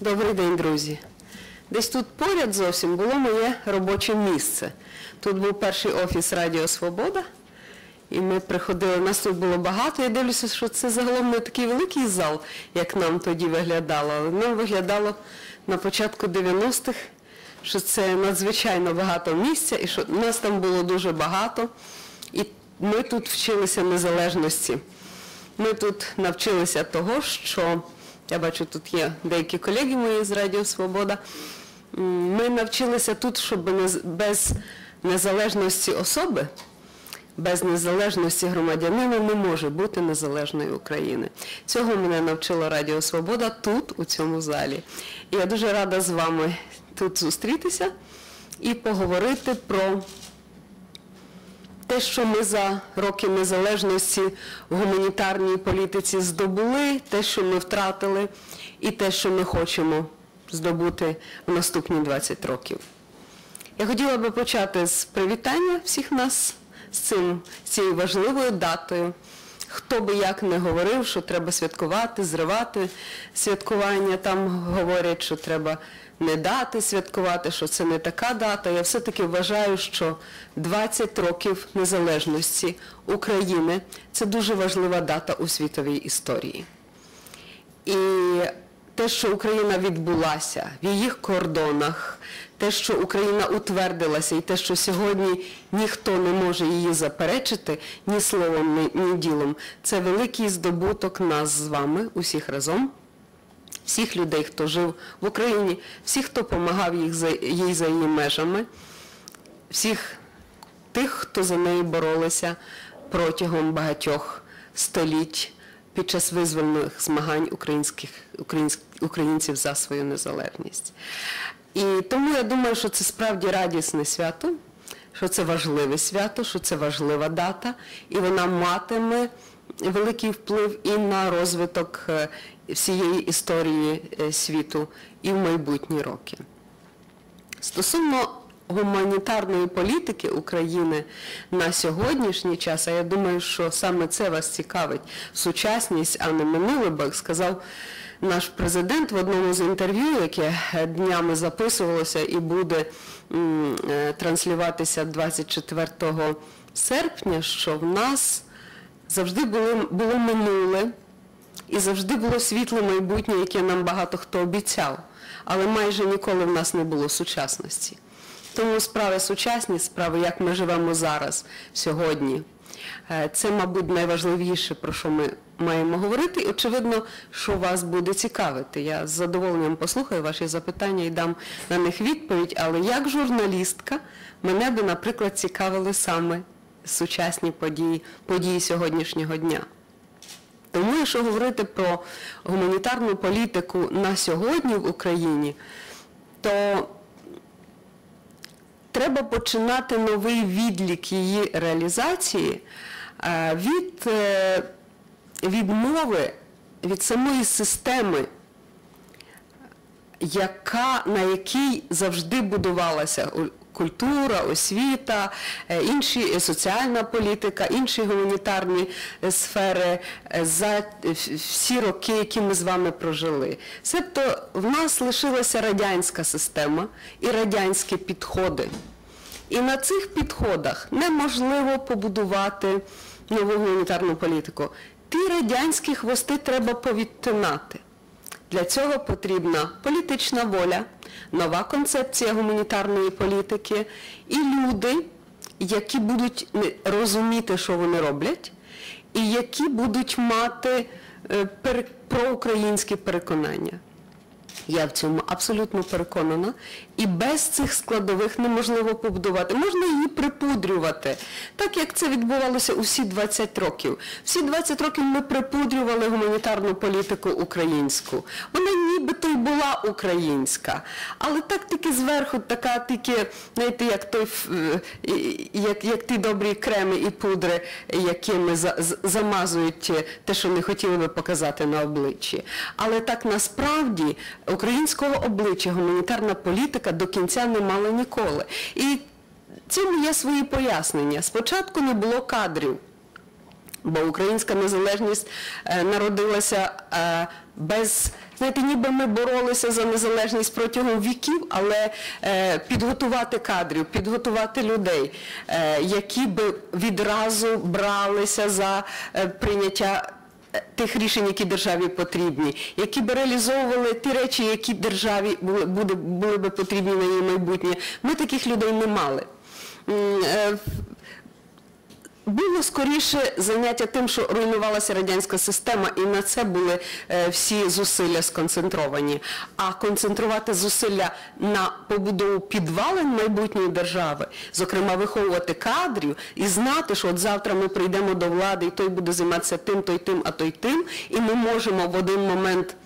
Добрий день, друзі. Десь тут поряд зовсім було моє робоче місце. Тут був перший офіс Радіо Свобода, і ми приходили, нас тут було багато. Я дивлюся, що це загалом не такий великий зал, як нам тоді виглядало, але нам виглядало на початку 90-х, що це надзвичайно багато місця, і що нас там було дуже багато. І ми тут вчилися незалежності. Ми тут навчилися того, що я бачу, тут є деякі колеги мої з Радіо Свобода. Ми навчилися тут, щоб без незалежності особи, без незалежності громадянина не може бути незалежної України. Цього мене навчила Радіо Свобода тут, у цьому залі. І я дуже рада з вами тут зустрітися і поговорити про те, що ми за роки незалежності в гуманітарній політиці здобули, те, що ми втратили, і те, що ми хочемо здобути в наступні 20 років. Я хотіла би почати з привітання всіх нас з цим, з цією важливою датою. Хто би як не говорив, що треба святкувати, зривати святкування, там говорять, що треба не дати святкувати, що це не така дата. Я все-таки вважаю, що 20 років незалежності України це дуже важлива дата у світовій історії. І те, що Україна відбулася в її кордонах, те, що Україна утвердилася, і те, що сьогодні ніхто не може її заперечити ні словом, ні, ділом, це великий здобуток нас з вами, усіх разом, всіх людей, хто жив в Україні, всіх, хто допомагав їй за її межами, всіх тих, хто за неї боролися протягом багатьох століть під час визвольних змагань українських, українськ- українців за свою незалежність. І тому я думаю, що це справді радісне свято, що це важливе свято, що це важлива дата, і вона матиме великий вплив і на розвиток е, всієї історії е, світу і в майбутні роки. Стосовно гуманітарної політики України на сьогоднішній час, а я думаю, що саме це вас цікавить сучасність, а не минуле, бо як сказав наш президент в одному з інтерв'ю, яке е, днями записувалося і буде е, транслюватися 24 серпня, що в нас завжди було, було минуле, і завжди було світле майбутнє, яке нам багато хто обіцяв, але майже ніколи в нас не було сучасності. Тому справи сучасні, справи, як ми живемо зараз, сьогодні. Е, Це, мабуть, найважливіше, про що ми маємо говорити. Очевидно, що вас буде цікавити. Я з задоволенням послухаю ваші запитання і дам на них відповідь. Але як журналістка мене би, наприклад, цікавили саме сучасні події, події сьогоднішнього дня. Тому, якщо говорити про гуманітарну політику на сьогодні в Україні, то треба починати новий відлік її реалізації е, від е, відмови від самої системи, яка, на якій завжди будувалася культура, освіта, е, інші е, соціальна політика, інші гуманітарні е, сфери за всі роки, які ми з вами прожили. Себто в нас лишилася радянська система і радянські підходи. І на цих підходах неможливо побудувати нову гуманітарну політику. Ті радянські хвости треба повідтинати. Для цього потрібна політична воля, нова концепція гуманітарної політики і люди, які будуть розуміти, що вони роблять, і які будуть мати е, проукраїнські переконання. Я в цьому абсолютно переконана. І без цих складових неможливо побудувати. Можна її припудрювати, так як це відбувалося усі 20 років. Всі 20 років ми припудрювали гуманітарну політику українську. Вона нібито й була українська, але так тільки зверху, така тільки, знаєте, як той е, як, як ті добрі креми і пудри, якими за- замазують те, що не хотіли би показати на обличчі. Але так насправді українського обличчя гуманітарна політика до кінця не мала ніколи. І цьому є свої пояснення. Спочатку не було кадрів. Бо українська незалежність е, народилася е, без Знаєте, ніби ми боролися за незалежність протягом віків, але е, підготувати кадрів, підготувати людей, які би відразу бралися за е, прийняття тих рішень, які державі потрібні, які би реалізовували ті речі, які державі були, були би потрібні на її майбутнє. Ми таких людей не мали. Було скоріше заняття тим, що руйнувалася радянська система, і на це були е, всі зусилля сконцентровані. А концентрувати зусилля на побудову підвалин майбутньої держави, зокрема виховувати кадрів і знати, що от завтра ми прийдемо до влади, і той буде займатися тим, той тим, а той тим, і ми можемо в один момент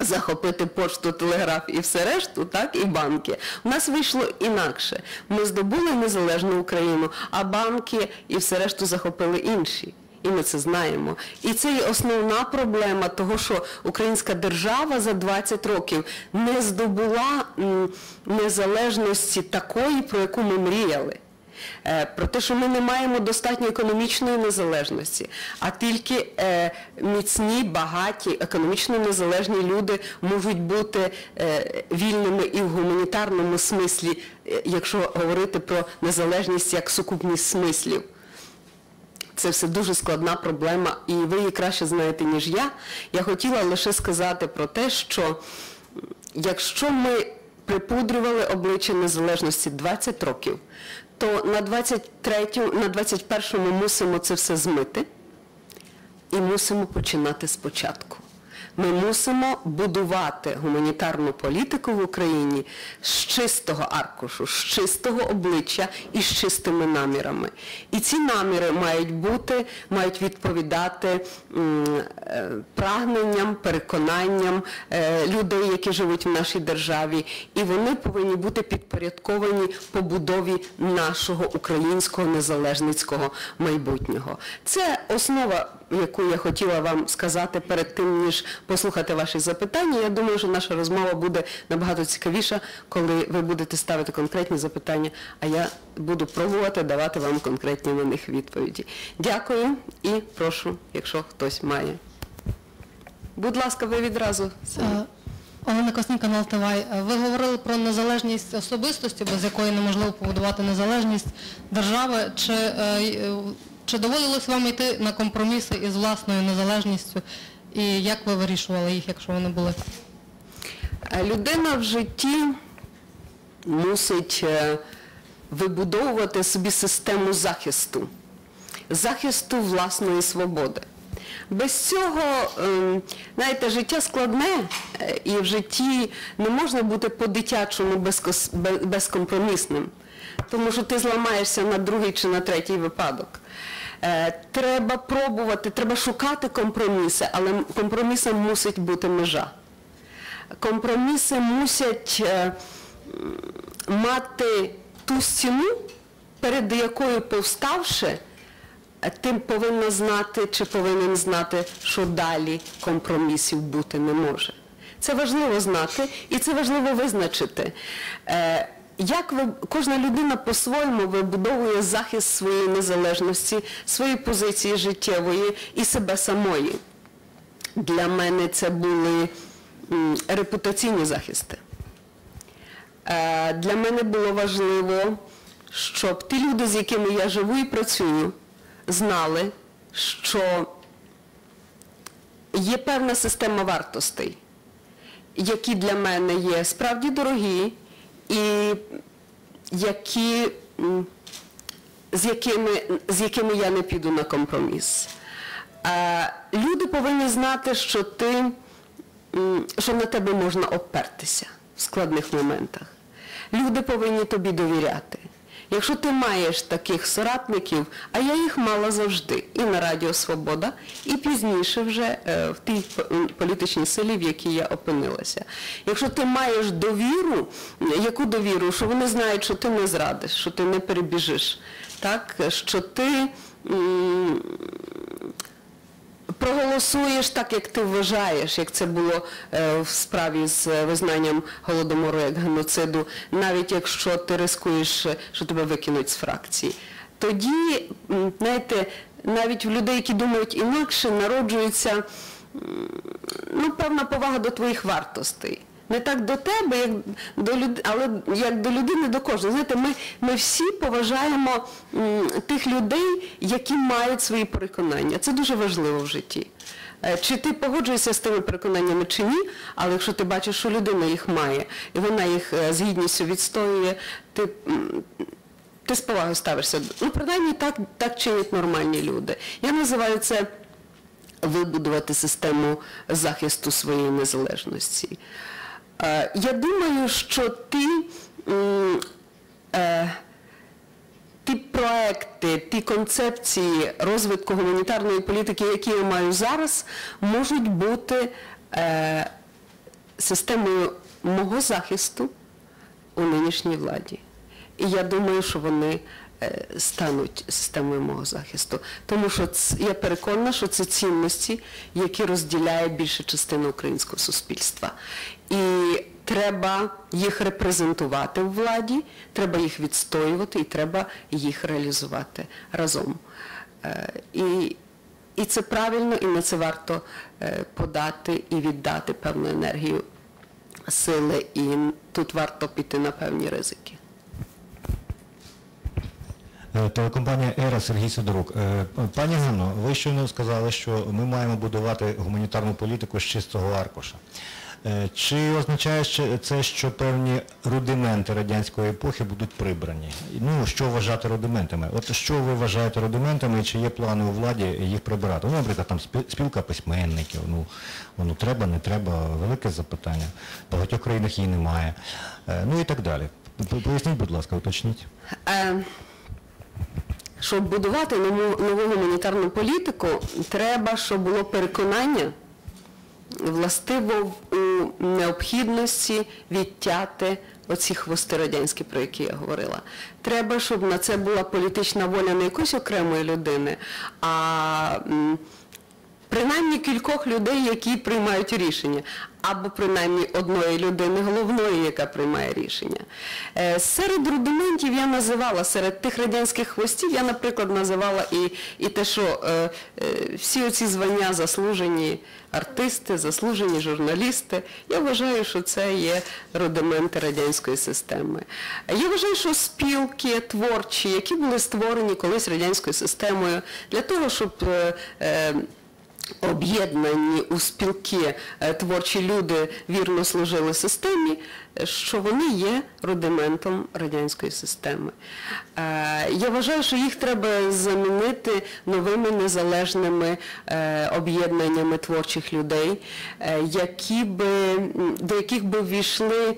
захопити пошту, телеграф і все решту, так, і банки. У нас вийшло інакше. Ми здобули незалежну Україну, а банки і все решту захопили інші. І ми це знаємо. І це є основна проблема того, що українська держава за 20 років не здобула незалежності такої, про яку ми мріяли. Е, Про те, що ми не маємо достатньо економічної незалежності, а тільки е, міцні, багаті, економічно незалежні люди можуть бути е, вільними і в гуманітарному смислі, якщо говорити про незалежність як сукупність смислів. Це все дуже складна проблема, і ви її краще знаєте, ніж я. Я хотіла лише сказати про те, що якщо ми припудрювали обличчя незалежності 20 років, то на 23-му, на 21-му мусимо це все змити і мусимо починати спочатку. Ми мусимо будувати гуманітарну політику в Україні з чистого аркушу, з чистого обличчя і з чистими намірами. І ці наміри мають бути, мають відповідати е, прагненням, переконанням е, людей, які живуть в нашій державі, і вони повинні бути підпорядковані побудові нашого українського незалежницького майбутнього. Це основа яку я хотіла вам сказати перед тим, ніж послухати ваші запитання. Я думаю, що наша розмова буде набагато цікавіша, коли ви будете ставити конкретні запитання, а я буду пробувати давати вам конкретні на них відповіді. Дякую і прошу, якщо хтось має. Будь ласка, ви відразу. Е, Олена Косні, канал ТВАЙ. Е, Ви говорили про незалежність особистості, без якої неможливо побудувати незалежність держави. Чи, е, чи доводилось вам йти на компроміси із власною незалежністю? І як ви вирішували їх, якщо вони були? Е, Людина в житті мусить е, вибудовувати собі систему захисту, захисту власної свободи. Без цього, ем, знаєте, життя складне, е, і в житті не можна бути по-дитячому безкомпромісним, тому що ти зламаєшся на другий чи на третій випадок. Е, Треба пробувати, треба шукати компроміси, але компромісом мусить бути межа компроміси мусять е, мати ту стіну, перед якою повставши, е, ти повинна знати чи повинен знати, що далі компромісів бути не може. Це важливо знати і це важливо визначити. Як ви, кожна людина по-своєму вибудовує захист своєї незалежності, своєї позиції життєвої і себе самої. Для мене це були репутаційні захисти. Е, Для мене було важливо, щоб ті люди, з якими я живу і працюю, знали, що є певна система вартостей, які для мене є справді дорогі і які, з, якими, з якими я не піду на компроміс. Люди повинні знати, що ти що на тебе можна опертися в складних моментах. Люди повинні тобі довіряти. Якщо ти маєш таких соратників, а я їх мала завжди, і на Радіо Свобода, і пізніше вже е, в тій політичній силі, в якій я опинилася. Якщо ти маєш довіру, яку довіру, що вони знають, що ти не зрадиш, що ти не перебіжиш, так? що ти проголосуєш так, як ти вважаєш, як це було е, в справі з е, визнанням голодомору як геноциду, навіть якщо ти рискуєш, е, що тебе викинуть з фракції. Тоді, знаєте, навіть в людей, які думають інакше, народжується ну, певна повага до твоїх вартостей. Не так до тебе, як до люд... але як до людини, до кожного. Знаєте, ми, ми всі поважаємо м, тих людей, які мають свої переконання. Це дуже важливо в житті. Е, Чи ти погоджуєшся з тими переконаннями чи ні, але якщо ти бачиш, що людина їх має, і вона їх е, з гідністю відстоює, ти, ти з повагою ставишся. Ну, принаймні, так, так чинять нормальні люди. Я називаю це вибудувати систему захисту своєї незалежності. Е, Я думаю, що ти е, ті проекти, ті концепції розвитку гуманітарної політики, які я маю зараз, можуть бути е, системою мого захисту у нинішній владі. І я думаю, що вони стануть системою мого захисту. Тому що я переконана, що це цінності, які розділяє більша частина українського суспільства. І треба їх репрезентувати в владі, треба їх відстоювати і треба їх реалізувати разом. Е, І, і це правильно, і на це варто е, подати і віддати певну енергію сили, і тут варто піти на певні ризики. Е, Телекомпанія Ера Сергій Сидорук. Е, Пані Ганно, ви щойно сказали, що ми маємо будувати гуманітарну політику з чистого аркуша. Е, Чи означає це, що певні рудименти радянської епохи будуть прибрані? Ну, що вважати рудиментами? От що ви вважаєте рудиментами і чи є плани у владі їх прибирати? Ну, наприклад, там спілка письменників, ну, ну треба, не треба, велике запитання. В багатьох країнах її немає. Ну і так далі. Поясніть, будь ласка, уточніть. Щоб будувати нову, нову гуманітарну політику, треба, щоб було переконання властиво у необхідності відтяти оці хвости радянські, про які я говорила. Треба, щоб на це була політична воля не якоїсь окремої людини, а принаймні кількох людей, які приймають рішення, або принаймні одної людини головної, яка приймає рішення. Е, Серед рудиментів я називала, серед тих радянських хвостів, я, наприклад, називала і, і те, що е, е, всі оці звання заслужені артисти, заслужені журналісти. Я вважаю, що це є рудименти радянської системи. Я вважаю, що спілки творчі, які були створені колись радянською системою, для того, щоб е, е, об'єднані у спілки е, творчі люди вірно служили системі, що вони є рудиментом радянської системи. Е, Я вважаю, що їх треба замінити новими незалежними е, об'єднаннями творчих людей, е, які би, до яких би ввійшли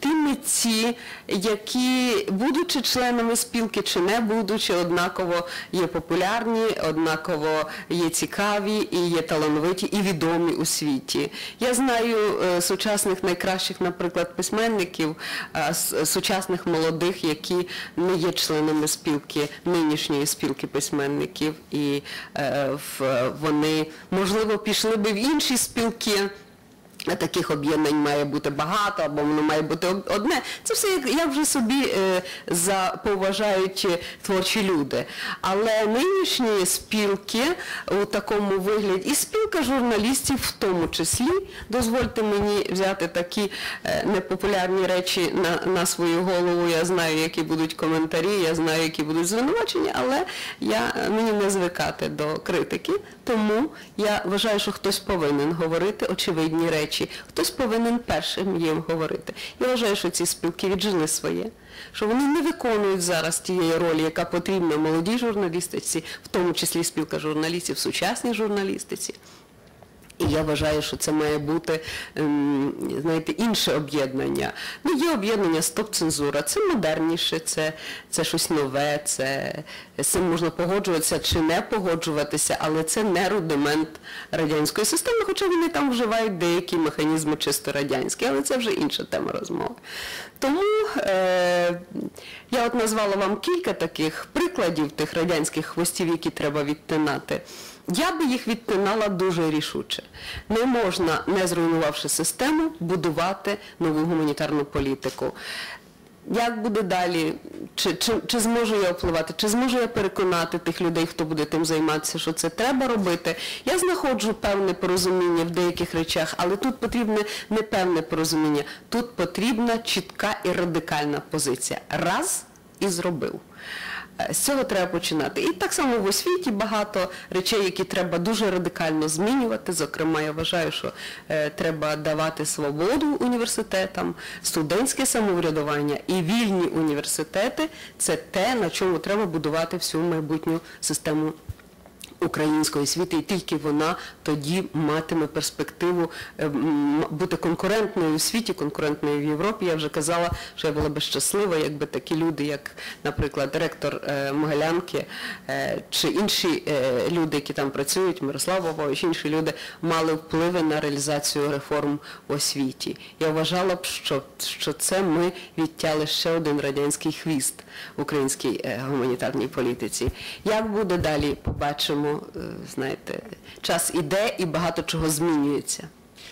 ті митці, які, будучи членами спілки чи не будучи, однаково є популярні, однаково є цікаві і є талановиті і відомі у світі. Я знаю сучасних найкращих, наприклад, письменників, е, сучасних молодих, які не є членами спілки, нинішньої спілки письменників, і е, вони, можливо, пішли би в інші спілки. Таких об'єднань має бути багато, або воно має бути одне. Це все як, вже собі е, е, творчі люди. Але нинішні спілки у такому вигляді, і спілка журналістів в тому числі, дозвольте мені взяти такі е, непопулярні речі на, свою голову. Я знаю, які будуть коментарі, я знаю, які будуть звинувачення, але я, мені не звикати до критики. Тому я вважаю, що хтось повинен говорити очевидні речі, хтось повинен першим їм говорити. Я вважаю, що ці спілки віджили своє, що вони не виконують зараз тієї ролі, яка потрібна молодій журналістиці, в тому числі спілка журналістів, сучасній журналістиці. І я вважаю, що це має бути ем, знаєте, інше об'єднання. Ну, є об'єднання стоп-цензура, це модерніше, це, це щось нове, це, з цим можна погоджуватися чи не погоджуватися, але це не рудимент радянської системи, хоча вони там вживають деякі механізми чисто радянські, але це вже інша тема розмови. Тому е, я от назвала вам кілька таких прикладів тих радянських хвостів, які треба відтинати. Я би їх відтинала дуже рішуче. Не можна, не зруйнувавши систему, будувати нову гуманітарну політику. Як буде далі, чи, чи, чи зможу я впливати, чи зможу я переконати тих людей, хто буде тим займатися, що це треба робити. Я знаходжу певне порозуміння в деяких речах, але тут потрібне не певне порозуміння, тут потрібна чітка і радикальна позиція. Раз і зробив. Е, З цього треба починати. І так само в освіті багато речей, які треба дуже радикально змінювати. Зокрема, я вважаю, що е, треба давати свободу університетам, студентське самоврядування і вільні університети це те, на чому треба будувати всю майбутню систему української освіти, і тільки вона тоді матиме перспективу е, бути конкурентною у світі, конкурентною в Європі. Я вже казала, що я була би щаслива, якби такі люди, як, наприклад, ректор е, Могилянки е, чи інші люди, які там працюють, Мирослав Попович, інші люди, мали впливи на реалізацію реформ в освіті. Я вважала б, що, що це ми відтяли ще один радянський хвіст в українській гуманітарній політиці. Як буде далі, побачимо. Е, Знаєте, час іде і багато чого змінюється.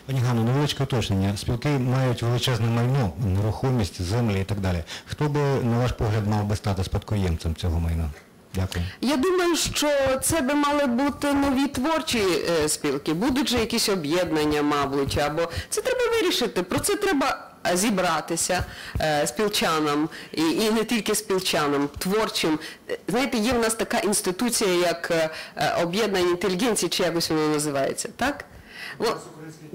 Пані Ганно, невеличке уточнення. Спілки мають величезне майно, нерухомість, землі і так далі. Хто би, на ваш погляд, мав би стати спадкоємцем цього майна? Дякую. Я думаю, що це би мали бути нові творчі е, спілки, будуть же якісь об'єднання, мабуть, або це треба вирішити. Про це треба зібратися е, спілчанам, і, і не тільки спілчанам, творчим. Е, Знаєте, є в нас така інституція, як е, е, об'єднання інтелігенції, чи якось воно називається, так?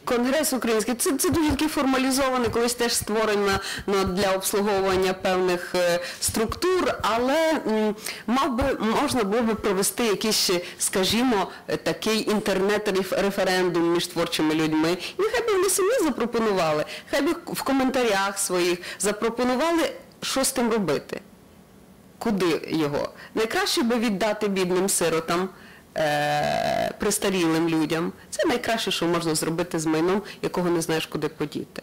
Конгрес український, це, це дуже такий формалізований, колись теж створений на, для обслуговування певних е, структур, але м, мав би, можна було би провести якийсь, скажімо, такий інтернет-референдум між творчими людьми. І нехай би вони самі запропонували, хай би в коментарях своїх запропонували, що з тим робити куди його? Найкраще би віддати бідним сиротам, е- престарілим людям. Це найкраще, що можна зробити з майном, якого не знаєш, куди подіти.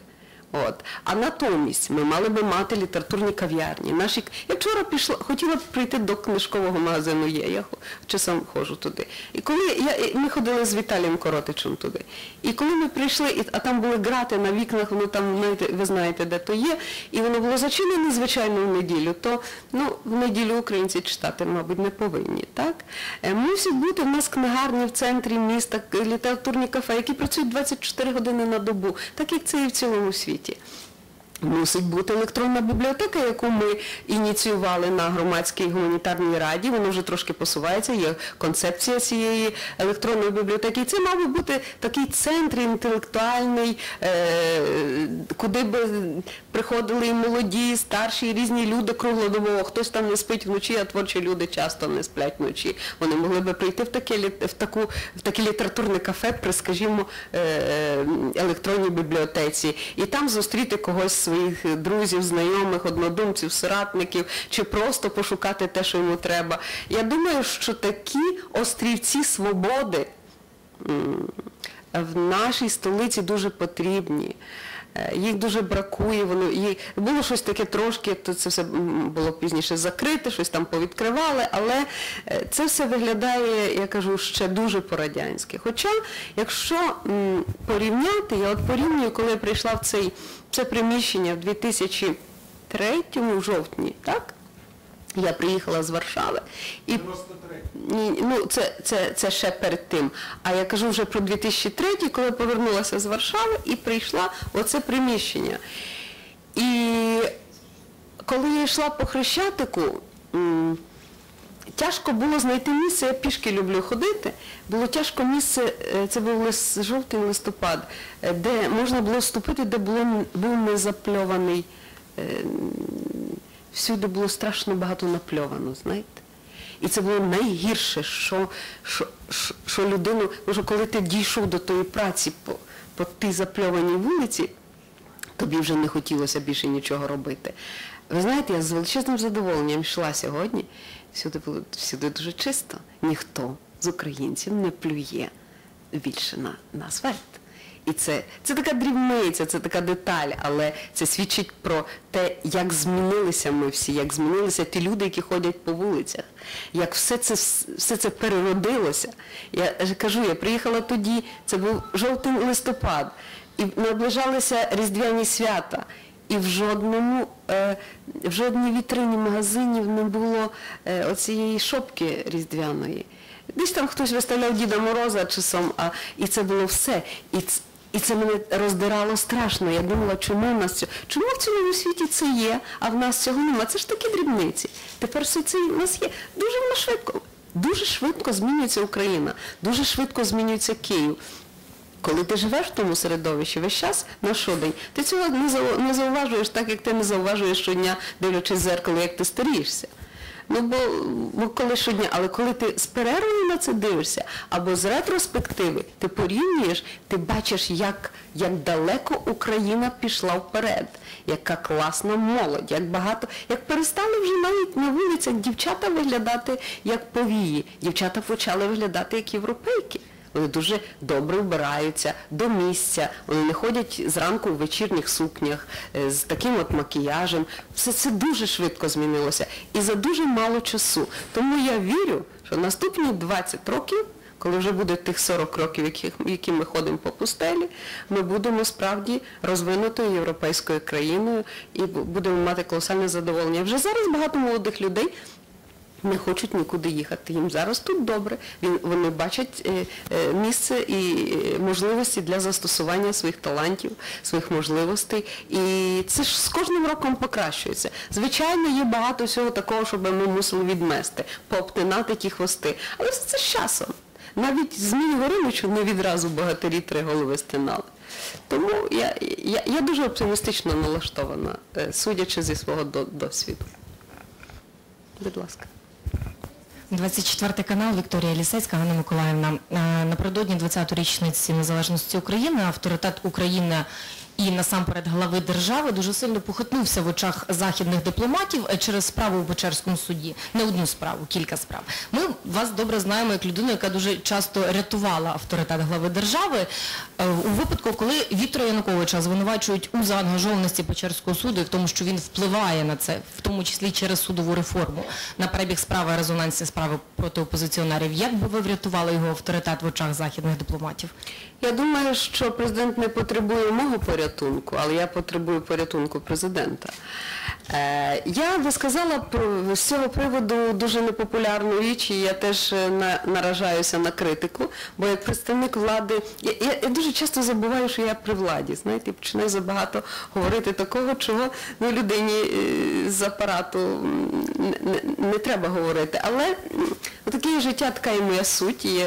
От. А натомість ми мали би мати літературні кав'ярні. Наші... Я вчора пішла, хотіла б прийти до книжкового магазину є, я часом ходжу туди. І коли я, ми ходили з Віталієм Коротичем туди. І коли ми прийшли, а там були грати на вікнах, воно там, ви знаєте, де то є, і воно було зачинене, звичайно, в неділю, то ну, в неділю українці читати, мабуть, не повинні. Так? Е, Мусить бути в нас книгарні в центрі міста, літературні кафе, які працюють 24 години на добу, так як це і в цілому світі. день. Мусить бути електронна бібліотека, яку ми ініціювали на громадській гуманітарній раді. Воно вже трошки посувається, є концепція цієї електронної бібліотеки. І це мав би бути такий центр інтелектуальний, е, куди би приходили і молоді, і старші, і різні люди круглодобово. Хтось там не спить вночі, а творчі люди часто не сплять вночі. Вони могли би прийти в таке, в таку, в таке літературне кафе при, скажімо, е, електронній бібліотеці. І там зустріти когось своїх друзів, знайомих, однодумців, соратників, чи просто пошукати те, що йому треба. Я думаю, що такі острівці свободи в нашій столиці дуже потрібні. Е, Їх дуже бракує, воно їх було щось таке трошки, то це все було пізніше закрите, щось там повідкривали, але е, це все виглядає, я кажу, ще дуже по-радянськи. Хоча, якщо порівняти, я от порівнюю, коли я прийшла в цей, це приміщення в 2003 в жовтні, так? Я приїхала з Варшави і ну це, це, це ще перед тим. А я кажу вже про 2003, коли повернулася з Варшави і прийшла оце приміщення. І коли я йшла по Хрещатику, тяжко було знайти місце, я пішки люблю ходити, було тяжко місце, е, це був лис, жовтий листопад, е, де можна було вступити, де було, був незапльований е, всюди було страшно багато напльовано, знаєте. І це було найгірше, що, що, що, що людину, може, коли ти дійшов до тої праці по, по тій запльованій вулиці, тобі вже не хотілося більше нічого робити. Ви знаєте, я з величезним задоволенням йшла сьогодні, всюди було всюди дуже чисто. Ніхто з українців не плює більше на, на асфальт. І це, це така дрібниця, це така деталь, але це свідчить про те, як змінилися ми всі, як змінилися ті люди, які ходять по вулицях, як все це, все це переродилося. Я кажу, я приїхала тоді, це був жовтий листопад, і наближалися різдвяні свята. і в жодному, е, в жодній вітрині магазинів не було е, оцієї шопки різдвяної. Десь там хтось виставляв Діда Мороза часом, а і це було все. І, і це мене роздирало страшно. Я думала, чому в нас чому в цілому світі це є, а в нас цього нема. Це ж такі дрібниці. Тепер все це в нас є. Дуже швидко. Дуже швидко змінюється Україна, дуже швидко змінюється Київ. Коли ти живеш в тому середовищі весь час на щодень, ти цього не зауважуєш так, як ти не зауважуєш щодня, дивлячись в зеркало, як ти старієшся. Ну бо, бо коли щодня, але коли ти з перервою на це дивишся, або з ретроспективи, ти порівнюєш, ти бачиш, як, як далеко Україна пішла вперед, яка класна молодь, як багато, як перестали вже навіть на вулицях дівчата виглядати як повії. Дівчата почали виглядати як європейки. Вони дуже добре вбираються до місця, вони не ходять зранку в вечірніх сукнях е, з таким от макіяжем. Все це дуже швидко змінилося і за дуже мало часу. Тому я вірю, що наступні 20 років, коли вже буде тих 40 років, яких, які ми ходимо по пустелі, ми будемо справді розвинутою європейською країною і будемо мати колосальне задоволення. Вже зараз багато молодих людей не хочуть нікуди їхати. Їм зараз тут добре. Вони бачать е, е, місце і е, можливості для застосування своїх талантів, своїх можливостей. І це ж з кожним роком покращується. Звичайно, є багато всього такого, щоб ми мусили відмести, пообтинати ті хвости. Але все це з часом. Навіть Змію Гориничу не відразу богатирі три голови стинали. Тому я, я, я дуже оптимістично налаштована, судячи зі свого досвіду. Будь ласка. 24 канал Вікторія Лісецька, Ганна Миколаївна. Е, Напередодні 20-ї річниці незалежності України авторитет України і насамперед глави держави дуже сильно похитнувся в очах західних дипломатів е, через справу в Печерському суді. Не одну справу, кілька справ. Ми вас добре знаємо як людину, яка дуже часто рятувала авторитет глави держави. Е, У випадку, коли Віктора Януковича звинувачують у заангажованості Печерського суду і в тому, що він впливає на це, в тому числі через судову реформу, на перебіг справи, резонансні справи проти опозиціонерів, як би ви врятували його авторитет в очах західних дипломатів? Я думаю, що президент не потребує мого порятунку, але я потребую порятунку президента. Е, я би сказала з цього приводу дуже непопулярну річ, і я теж е, наражаюся на критику, бо як представник влади, я, я, я дуже часто забуваю, що я при владі, знаєте, починаю забагато говорити такого, чого ну, людині е, з апарату не, не, треба говорити. Але таке життя, така і моя суть. І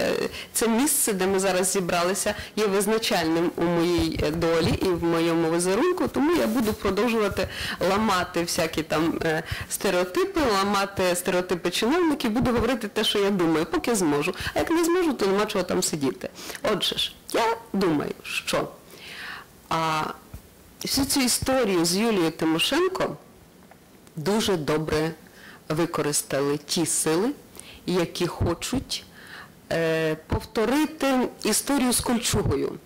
це місце, де ми зараз зібралися, є визначальним у моїй долі і в моєму візерунку, тому я буду продовжувати ламати всякі там е, стереотипи, ламати стереотипи чиновників, буду говорити те, що я думаю, поки зможу. А як не зможу, то нема чого там сидіти. Отже ж, я думаю, що а, всю цю історію з Юлією Тимошенко дуже добре використали ті сили, які хочуть е, повторити історію з Кольчугою.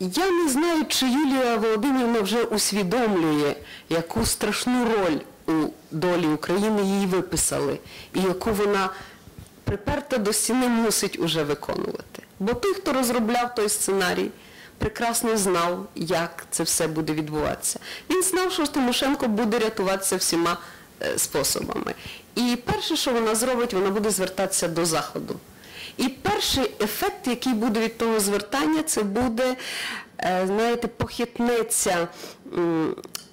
Я не знаю, чи Юлія Володимирівна вже усвідомлює, яку страшну роль у долі України їй виписали, і яку вона приперта до стіни мусить уже виконувати. Бо той, хто розробляв той сценарій, прекрасно знав, як це все буде відбуватися. Він знав, що Тимошенко буде рятуватися всіма е, способами. І перше, що вона зробить, вона буде звертатися до Заходу. І перший ефект, який буде від того звертання, це буде, е, знаєте, похитнеться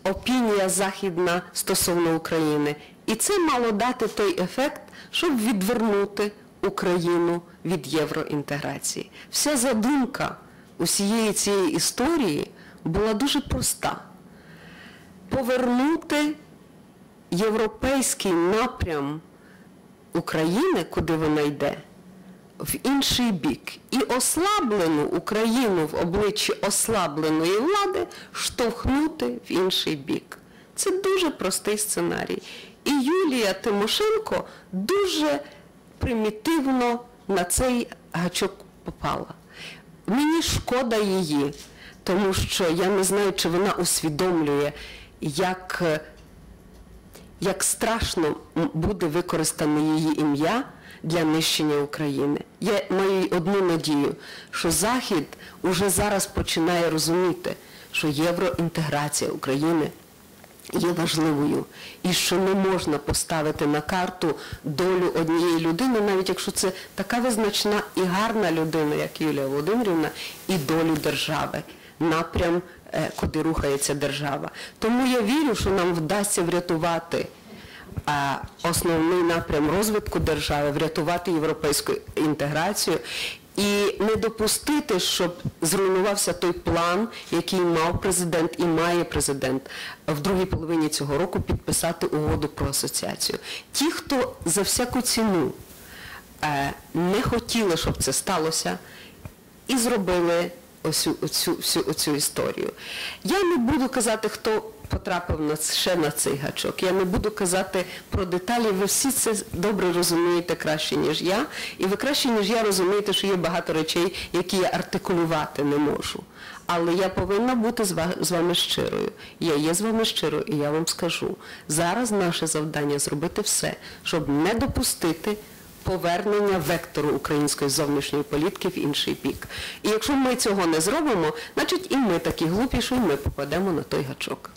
опінія західна стосовно України. І це мало дати той ефект, щоб відвернути Україну від євроінтеграції. Вся задумка усієї цієї історії була дуже проста. Повернути європейський напрям України, куди вона йде, в інший бік. І ослаблену Україну в обличчі ослабленої влади штовхнути в інший бік. Це дуже простий сценарій. І Юлія Тимошенко дуже примітивно на цей гачок попала. Мені шкода її, тому що я не знаю, чи вона усвідомлює, як як страшно буде використане її ім'я для нищення України. Я маю одну надію, що Захід уже зараз починає розуміти, що євроінтеграція України є важливою і що не можна поставити на карту долю однієї людини, навіть якщо це така визначна і гарна людина, як Юлія Володимирівна, і долю держави, напрям, е, куди рухається держава. Тому я вірю, що нам вдасться врятувати основний напрям розвитку держави, врятувати європейську інтеграцію і не допустити, щоб зруйнувався той план, який мав президент і має президент в другій половині цього року підписати угоду про асоціацію. Ті, хто за всяку ціну е, не хотіли, щоб це сталося, і зробили ось оцю, всю оцю історію. Я не буду казати, хто потрапив на, ще на цей гачок. Я не буду казати про деталі. Ви всі це добре розумієте краще, ніж я. І ви краще, ніж я, розумієте, що є багато речей, які я артикулювати не можу. Але я повинна бути з вами щирою. Я є з вами щирою, і я вам скажу. Зараз наше завдання зробити все, щоб не допустити повернення вектору української зовнішньої політики в інший бік. І якщо ми цього не зробимо, значить і ми такі глупі, що ми попадемо на той гачок.